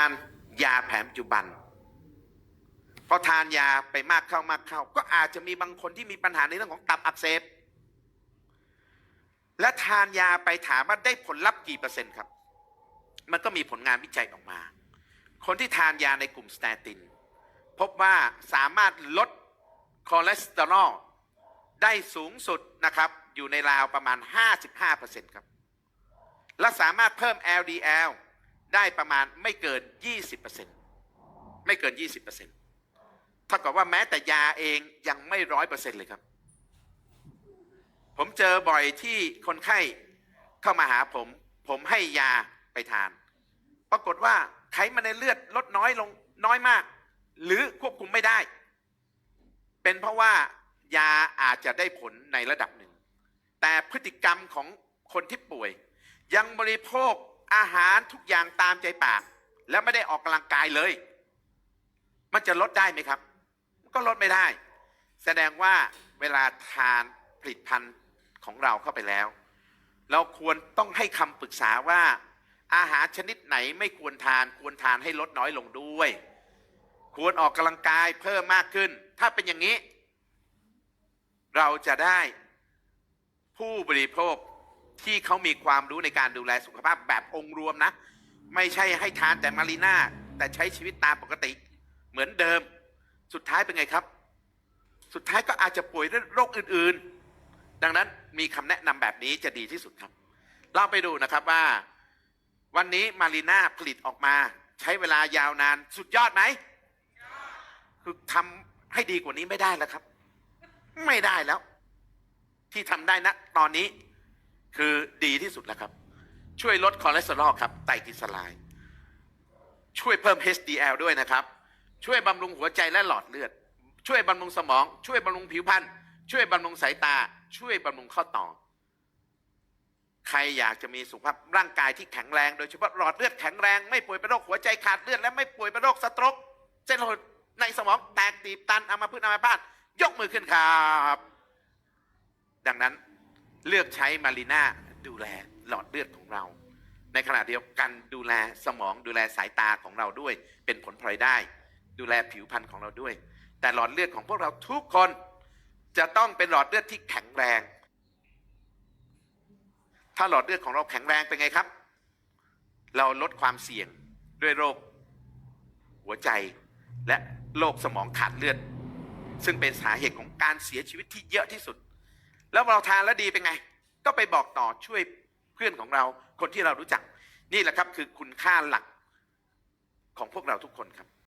านยาแผนปัจจุบันพอทานยาไปมากเข้ามากเข้า ก็อาจจะมีบางคนที่มีปัญหาในเรื่องของตับอักเสบและทานยาไปถามว่าได้ผลลัพธ์กี่เปอร์เซ็นต์ครับ มันก็มีผลงานวิจัยออกมา คนที่ทานยาในกลุ่มสเตติน พบว่าสามารถลดคอเลสเตอรอลได้สูงสุดนะครับ อยู่ในราวประมาณ 55%ครับ และสามารถเพิ่ม LDL ได้ประมาณไม่เกิน 20%ไม่เกิน 20%เท่ากับว่าแม้แต่ยาเองยังไม่ร้อยเปอร์เซ็นต์เลยครับ ผมเจอบ่อยที่คนไข้เข้ามาหาผม ผมให้ยาไปทาน ปรากฏว่าไขมันในเลือดลดน้อยลงน้อยมาก หรือควบคุมไม่ได้ เป็นเพราะว่ายาอาจจะได้ผลในระดับหนึ่ง แต่พฤติกรรมของคนที่ป่วย ยังบริโภค อาหารทุกอย่างตามใจปาก แล้วไม่ได้ออกกำลังกายเลย มันจะลดได้ไหมครับ ก็ลดไม่ได้ แสดงว่าเวลาทานผลิตภัณฑ์ของเราเข้าไปแล้ว เราควรต้องให้คำปรึกษาว่า อาหารชนิดไหนไม่ควรทาน ควรทานให้ลดน้อยลงด้วย ควรออกกำลังกายเพิ่มมากขึ้น ถ้าเป็นอย่างนี้ เราจะได้ผู้บริโภค ที่เขามีความรู้ในการดูแลสุขภาพแบบองค์รวมนะ ไม่ใช่ให้ทานแต่มารีน่าแต่ใช้ชีวิตตามปกติ เหมือนเดิม สุดท้ายเป็นไงครับ สุดท้ายก็อาจจะป่วยด้วยโรคอื่นๆ ดังนั้นมีคำแนะนำแบบนี้จะดีที่สุดครับ เราไปดูนะครับว่า วันนี้มารีน่าผลิตออกมา ใช้เวลายาวนานสุดยอดไหมคือทำให้ดีกว่านี้ไม่ได้แล้วครับ ไม่ได้แล้ว ที่ทำได้นะตอนนี้ คือดีที่สุดแล้วครับ ช่วยลดคอเลสเตอรอลครับไตรกลีเซอไรด์ช่วยเพิ่ม HDL ด้วยนะครับ ช่วยบำรุงหัวใจและหลอดเลือด ช่วยบำรุงสมอง ช่วยบำรุงผิวพรรณช่วยบำรุงสายตา ช่วยบำรุงข้อต่อ ใครอยากจะมีสุขภาพร่างกายที่แข็งแรง โดยเฉพาะหลอดเลือดแข็งแรง ไม่ป่วยเป็นโรคหัวใจขาดเลือด และไม่ป่วยเป็นโรคสโตรกเส้นโลหิตในสมองแตกตีบตันอัมาพึกษ์อัมาพาตยกมือขึ้นครับ ดังนั้น เลือกใช้มารีน่าดูแลหลอดเลือดของเรา ในขณะเดียวกันดูแลสมองดูแลสายตาของเราด้วย เป็นผลพลอยได้ ดูแลผิวพรรณของเราด้วย แต่หลอดเลือดของพวกเราทุกคนจะต้องเป็นหลอดเลือดที่แข็งแรง ถ้าหลอดเลือดของเราแข็งแรงเป็นไงครับ เราลดความเสี่ยงด้วยโรคหัวใจและโรคสมองขาดเลือด ซึ่งเป็นสาเหตุของการเสียชีวิตที่เยอะที่สุด แล้วเราทานแล้วดีเป็นไง ก็ไปบอกต่อช่วยเพื่อนของเราคนที่เรารู้จัก นี่แหละครับคือคุณค่าหลักของพวกเราทุกคนครับ